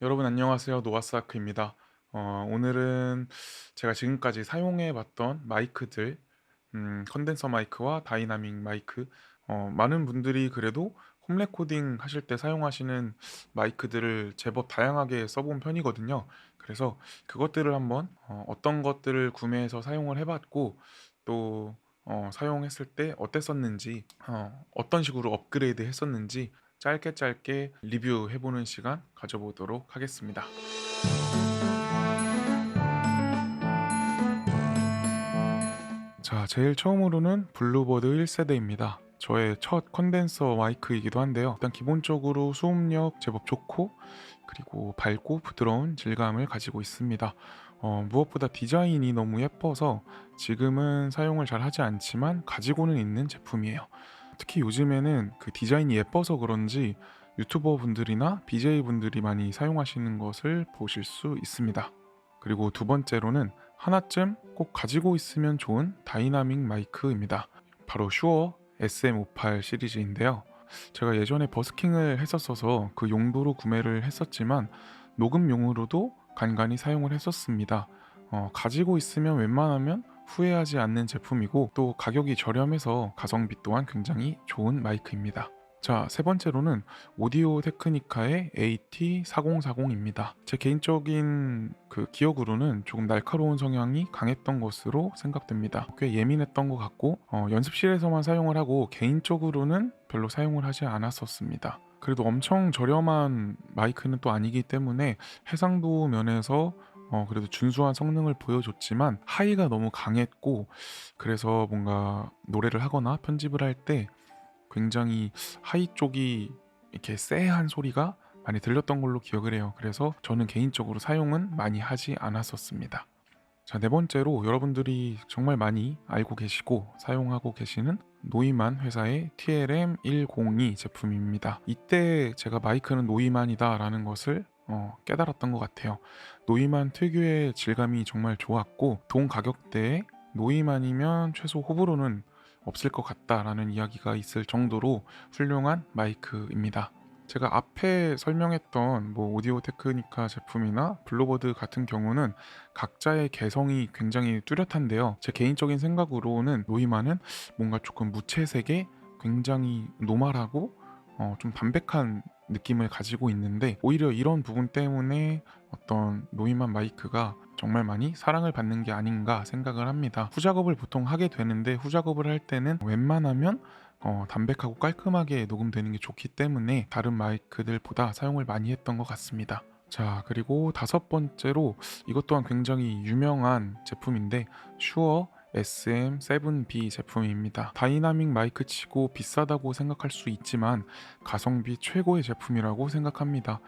여러분 안녕하세요. 노아스아크입니다. 어, 오늘은 제가 지금까지 사용해 봤던 마이크들, 음, 컨덴서 마이크와 다이나믹 마이크, 어, 많은 분들이 그래도 홈 레코딩 하실 때 사용하시는 마이크들을 제법 다양하게 써본 편이거든요. 그래서 그것들을 한번 어, 어떤 것들을 구매해서 사용을 해봤고 또 어, 사용했을 때 어땠었는지, 어, 어떤 식으로 업그레이드 했었는지 짧게 짧게 리뷰해보는 시간 가져보도록 하겠습니다. 자, 제일 처음으로는 블루버드 1세대입니다. 저의 첫 컨덴서 마이크이기도 한데요. 일단 기본적으로 수음력 제법 좋고 그리고 밝고 부드러운 질감을 가지고 있습니다. 어, 무엇보다 디자인이 너무 예뻐서 지금은 사용을 잘 하지 않지만 가지고는 있는 제품이에요. 특히 요즘에는 그 디자인이 예뻐서 그런지 유튜버 분들이나 BJ 분들이 많이 사용하시는 것을 보실 수 있습니다. 그리고 두 번째로는 하나쯤 꼭 가지고 있으면 좋은 다이나믹 마이크입니다. 바로 슈어 SM58 시리즈인데요. 제가 예전에 버스킹을 했었어서 그 용도로 구매를 했었지만 녹음용으로도 간간히 사용을 했었습니다. 어, 가지고 있으면 웬만하면 후회하지 않는 제품이고 또 가격이 저렴해서 가성비 또한 굉장히 좋은 마이크입니다. 자, 세 번째로는 오디오 테크니카의 AT4040입니다. 제 개인적인 그 기억으로는 조금 날카로운 성향이 강했던 것으로 생각됩니다. 꽤 예민했던 것 같고 어, 연습실에서만 사용을 하고 개인적으로는 별로 사용을 하지 않았었습니다. 그래도 엄청 저렴한 마이크는 또 아니기 때문에 해상도 면에서 어, 그래도 준수한 성능을 보여줬지만 하이가 너무 강했고 그래서 뭔가 노래를 하거나 편집을 할 때 굉장히 하이 쪽이 이렇게 쎄한 소리가 많이 들렸던 걸로 기억을 해요. 그래서 저는 개인적으로 사용은 많이 하지 않았었습니다. 자, 네 번째로 여러분들이 정말 많이 알고 계시고 사용하고 계시는 노이만 회사의 TLM102 제품입니다. 이때 제가 마이크는 노이만이다라는 것을 어, 깨달았던 것 같아요. 노이만 특유의 질감이 정말 좋았고 동 가격대에 노이만이면 최소 호불호는 없을 것 같다라는 이야기가 있을 정도로 훌륭한 마이크입니다. 제가 앞에 설명했던 뭐 오디오 테크니카 제품이나 블루버드 같은 경우는 각자의 개성이 굉장히 뚜렷한데요. 제 개인적인 생각으로는 노이만은 뭔가 조금 무채색에 굉장히 노멀하고 어, 좀 담백한 느낌을 가지고 있는데 오히려 이런 부분 때문에 어떤 노이만 마이크가 정말 많이 사랑을 받는 게 아닌가 생각을 합니다. 후작업을 보통 하게 되는데 후작업을 할 때는 웬만하면 어, 담백하고 깔끔하게 녹음되는 게 좋기 때문에 다른 마이크들보다 사용을 많이 했던 것 같습니다. 자, 그리고 다섯 번째로 이것 또한 굉장히 유명한 제품인데 슈어 SM7B 제품입니다. 다이나믹 마이크 치고 비싸다고 생각할 수 있지만 가성비 최고의 제품이라고 생각합니다.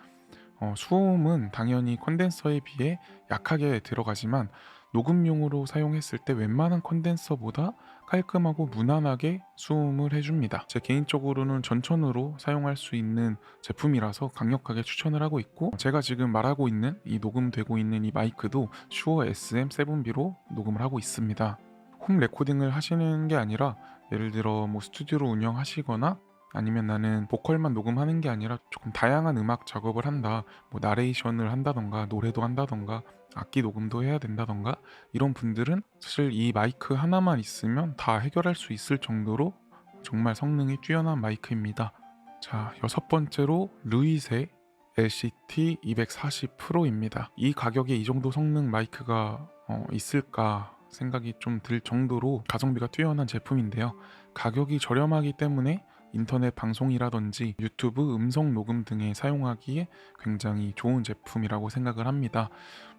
어, 수음은 당연히 컨덴서에 비해 약하게 들어가지만 녹음용으로 사용했을 때 웬만한 컨덴서보다 깔끔하고 무난하게 수음을 해줍니다. 제 개인적으로는 전천으로 사용할 수 있는 제품이라서 강력하게 추천을 하고 있고 제가 지금 말하고 있는 이 녹음되고 있는 이 마이크도 슈어 SM7B로 녹음을 하고 있습니다. 홈 레코딩을 하시는 게 아니라 예를 들어 뭐 스튜디오를 운영하시거나 아니면 나는 보컬만 녹음하는 게 아니라 조금 다양한 음악 작업을 한다. 뭐 나레이션을 한다던가 노래도 한다던가 악기 녹음도 해야 된다던가 이런 분들은 사실 이 마이크 하나만 있으면 다 해결할 수 있을 정도로 정말 성능이 뛰어난 마이크입니다. 자, 여섯 번째로 루이세 LCT 240 프로입니다. 이 가격에 이 정도 성능 마이크가 어, 있을까 생각이 좀 들 정도로 가성비가 뛰어난 제품인데요. 가격이 저렴하기 때문에 인터넷 방송이라든지 유튜브 음성 녹음 등에 사용하기에 굉장히 좋은 제품이라고 생각을 합니다.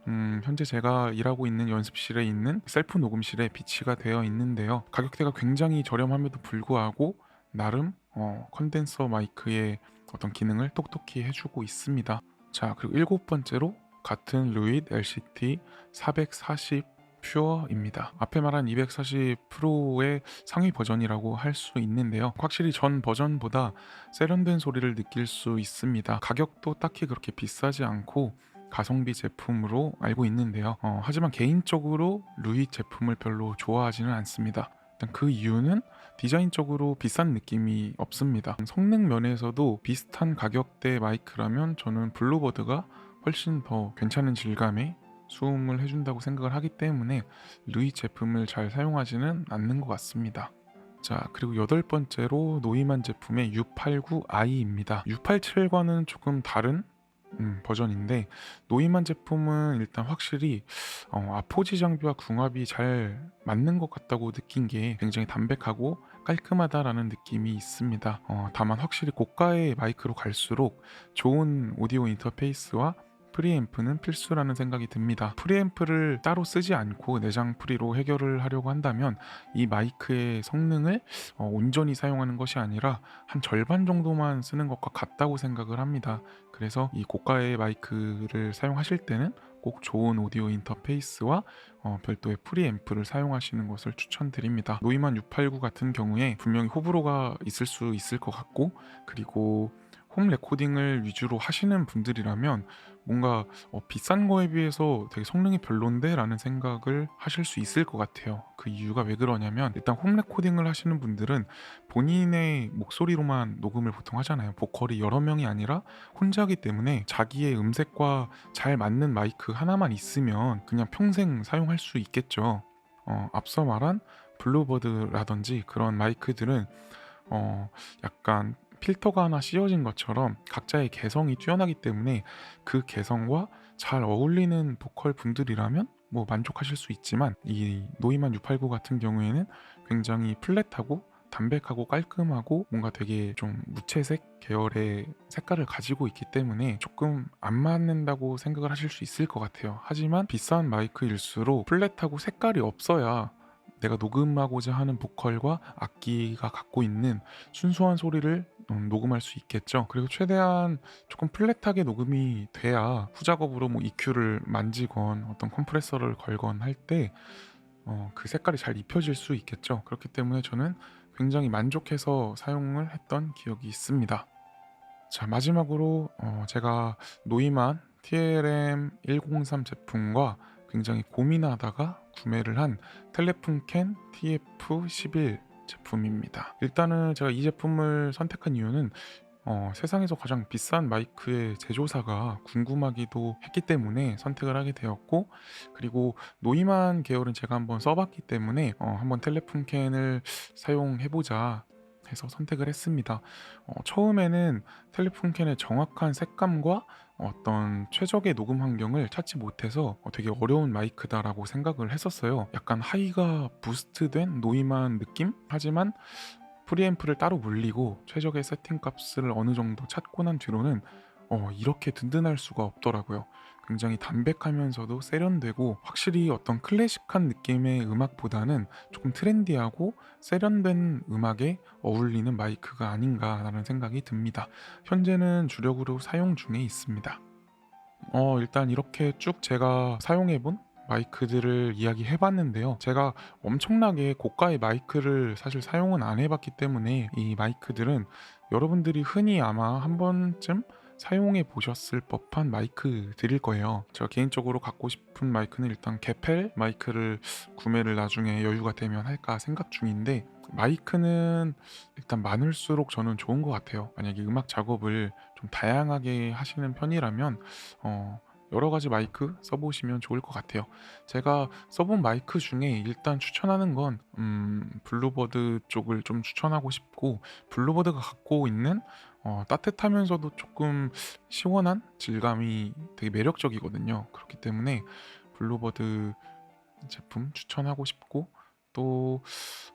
음, 현재 제가 일하고 있는 연습실에 있는 셀프 녹음실에 비치가 되어 있는데요. 가격대가 굉장히 저렴함에도 불구하고 나름 어, 컨덴서 마이크의 어떤 기능을 똑똑히 해주고 있습니다. 자, 그리고 일곱 번째로 같은 루잇 LCT 440 퓨어입니다. 앞에 말한 240 프로의 상위 버전이라고 할 수 있는데요. 확실히 전 버전보다 세련된 소리를 느낄 수 있습니다. 가격도 딱히 그렇게 비싸지 않고 가성비 제품으로 알고 있는데요. 어, 하지만 개인적으로 루이 제품을 별로 좋아하지는 않습니다. 일단 그 이유는 디자인적으로 비싼 느낌이 없습니다. 성능 면에서도 비슷한 가격대 마이크라면 저는 블루버드가 훨씬 더 괜찮은 질감의 수음을 해준다고 생각을 하기 때문에 루이 제품을 잘 사용하지는 않는 것 같습니다. 자 그리고 여덟 번째로 노이만 제품의 U89i입니다. U87과는 조금 다른 음, 버전인데 노이만 제품은 일단 확실히 어, 아포지 장비와 궁합이 잘 맞는 것 같다고 느낀 게 굉장히 담백하고 깔끔하다라는 느낌이 있습니다. 어, 다만 확실히 고가의 마이크로 갈수록 좋은 오디오 인터페이스와 프리앰프는 필수라는 생각이 듭니다. 프리앰프를 따로 쓰지 않고 내장 프리로 해결을 하려고 한다면 이 마이크의 성능을 어, 온전히 사용하는 것이 아니라 한 절반 정도만 쓰는 것과 같다고 생각을 합니다. 그래서 이 고가의 마이크를 사용하실 때는 꼭 좋은 오디오 인터페이스와 어, 별도의 프리앰프를 사용하시는 것을 추천드립니다. 노이만 689 같은 경우에 분명히 호불호가 있을 수 있을 것 같고 그리고 홈 레코딩을 위주로 하시는 분들이라면 뭔가 어, 비싼 거에 비해서 되게 성능이 별론데 라는 생각을 하실 수 있을 것 같아요. 그 이유가 왜 그러냐면 일단 홈 레코딩을 하시는 분들은 본인의 목소리로만 녹음을 보통 하잖아요. 보컬이 여러 명이 아니라 혼자기 때문에 자기의 음색과 잘 맞는 마이크 하나만 있으면 그냥 평생 사용할 수 있겠죠. 어, 앞서 말한 블루버드라든지 그런 마이크들은 어, 약간 필터가 하나 씌워진 것처럼 각자의 개성이 뛰어나기 때문에 그 개성과 잘 어울리는 보컬 분들이라면 뭐 만족하실 수 있지만 이 노이만 689 같은 경우에는 굉장히 플랫하고 담백하고 깔끔하고 뭔가 되게 좀 무채색 계열의 색깔을 가지고 있기 때문에 조금 안 맞는다고 생각을 하실 수 있을 것 같아요. 하지만 비싼 마이크일수록 플랫하고 색깔이 없어야 내가 녹음하고자 하는 보컬과 악기가 갖고 있는 순수한 소리를 음, 녹음할 수 있겠죠. 그리고 최대한 조금 플랫하게 녹음이 돼야 후작업으로 뭐 EQ를 만지건 어떤 컴프레서를 걸건 할때 어, 그 색깔이 잘 입혀질 수 있겠죠. 그렇기 때문에 저는 굉장히 만족해서 사용을 했던 기억이 있습니다. 자 마지막으로 어, 제가 노이만 TLM 103 제품과 굉장히 고민하다가 구매를 한 텔레funken TF11 제품입니다. 일단은 제가 이 제품을 선택한 이유는 어, 세상에서 가장 비싼 마이크의 제조사가 궁금하기도 했기 때문에 선택을 하게 되었고 그리고 노이만 계열은 제가 한번 써봤기 때문에 어, 한번 텔레funken을 사용해보자 해서 선택을 했습니다. 어, 처음에는 텔레funken의 정확한 색감과 어떤 최적의 녹음 환경을 찾지 못해서 어, 되게 어려운 마이크다라고 생각을 했었어요. 약간 하이가 부스트된 노이만 느낌? 하지만 프리앰프를 따로 물리고 최적의 세팅 값을 어느 정도 찾고 난 뒤로는 어, 이렇게 든든할 수가 없더라고요. 굉장히 담백하면서도 세련되고 확실히 어떤 클래식한 느낌의 음악보다는 조금 트렌디하고 세련된 음악에 어울리는 마이크가 아닌가라는 생각이 듭니다. 현재는 주력으로 사용 중에 있습니다. 어, 일단 이렇게 쭉 제가 사용해본 마이크들을 이야기해 봤는데요. 제가 엄청나게 고가의 마이크를 사실 사용은 안 해봤기 때문에 이 마이크들은 여러분들이 흔히 아마 한 번쯤 사용해 보셨을 법한 마이크들일 거예요. 제가 개인적으로 갖고 싶은 마이크는 일단 개펠 마이크를 구매를 나중에 여유가 되면 할까 생각 중인데 마이크는 일단 많을수록 저는 좋은 것 같아요. 만약에 음악 작업을 좀 다양하게 하시는 편이라면 어, 여러 가지 마이크 써보시면 좋을 것 같아요. 제가 써본 마이크 중에 일단 추천하는 건 음, 블루버드 쪽을 좀 추천하고 싶고 블루버드가 갖고 있는 어, 따뜻하면서도 조금 시원한 질감이 되게 매력적이거든요. 그렇기 때문에 블루버드 제품 추천하고 싶고 또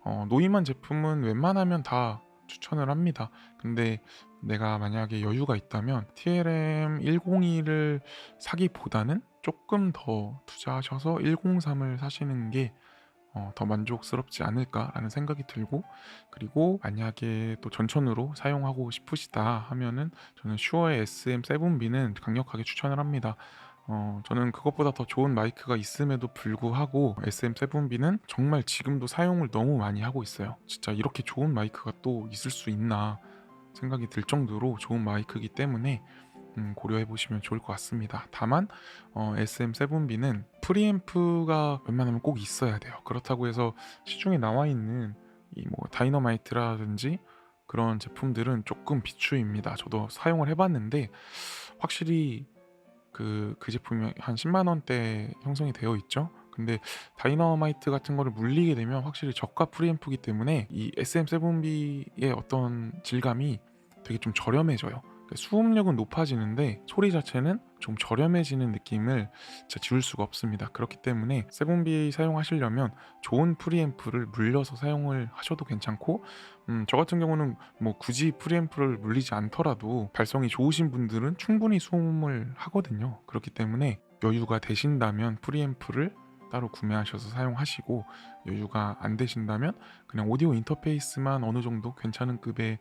어, 노이만 제품은 웬만하면 다 추천을 합니다. 근데 내가 만약에 여유가 있다면 TLM 102를 사기보다는 조금 더 투자하셔서 103을 사시는 게 어, 더 만족스럽지 않을까라는 생각이 들고 그리고 만약에 또 전천으로 사용하고 싶으시다 하면은 저는 슈어의 SM7B는 강력하게 추천을 합니다. 어, 저는 그것보다 더 좋은 마이크가 있음에도 불구하고 SM7B는 정말 지금도 사용을 너무 많이 하고 있어요. 진짜 이렇게 좋은 마이크가 또 있을 수 있나 생각이 들 정도로 좋은 마이크이기 때문에 음, 고려해 보시면 좋을 것 같습니다. 다만 어, SM7B는 프리앰프가 웬만하면 꼭 있어야 돼요. 그렇다고 해서 시중에 나와 있는 이 뭐 다이너마이트라든지 그런 제품들은 조금 비추입니다. 저도 사용을 해봤는데 확실히 그, 그 제품이 한 10만 원대 형성이 되어 있죠. 근데 다이너마이트 같은 거를 물리게 되면 확실히 저가 프리앰프기 때문에 이 SM7B의 어떤 질감이 되게 좀 저렴해져요. 그러니까 수음력은 높아지는데 소리 자체는 좀 저렴해지는 느낌을 지울 수가 없습니다. 그렇기 때문에 7B 사용하시려면 좋은 프리앰프를 물려서 사용을 하셔도 괜찮고 음, 저 같은 경우는 뭐 굳이 프리앰프를 물리지 않더라도 발성이 좋으신 분들은 충분히 수음을 하거든요. 그렇기 때문에 여유가 되신다면 프리앰프를 따로 구매하셔서 사용하시고 여유가 안 되신다면 그냥 오디오 인터페이스만 어느 정도 괜찮은 급의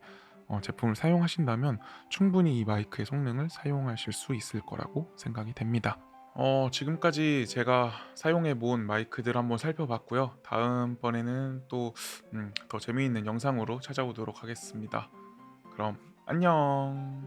어, 제품을 사용하신다면 충분히 이 마이크의 성능을 사용하실 수 있을 거라고 생각이 됩니다. 어, 지금까지 제가 사용해 본 마이크들 한번 살펴봤고요. 다음번에는 또 음, 더 재미있는 영상으로 찾아오도록 하겠습니다. 그럼 안녕.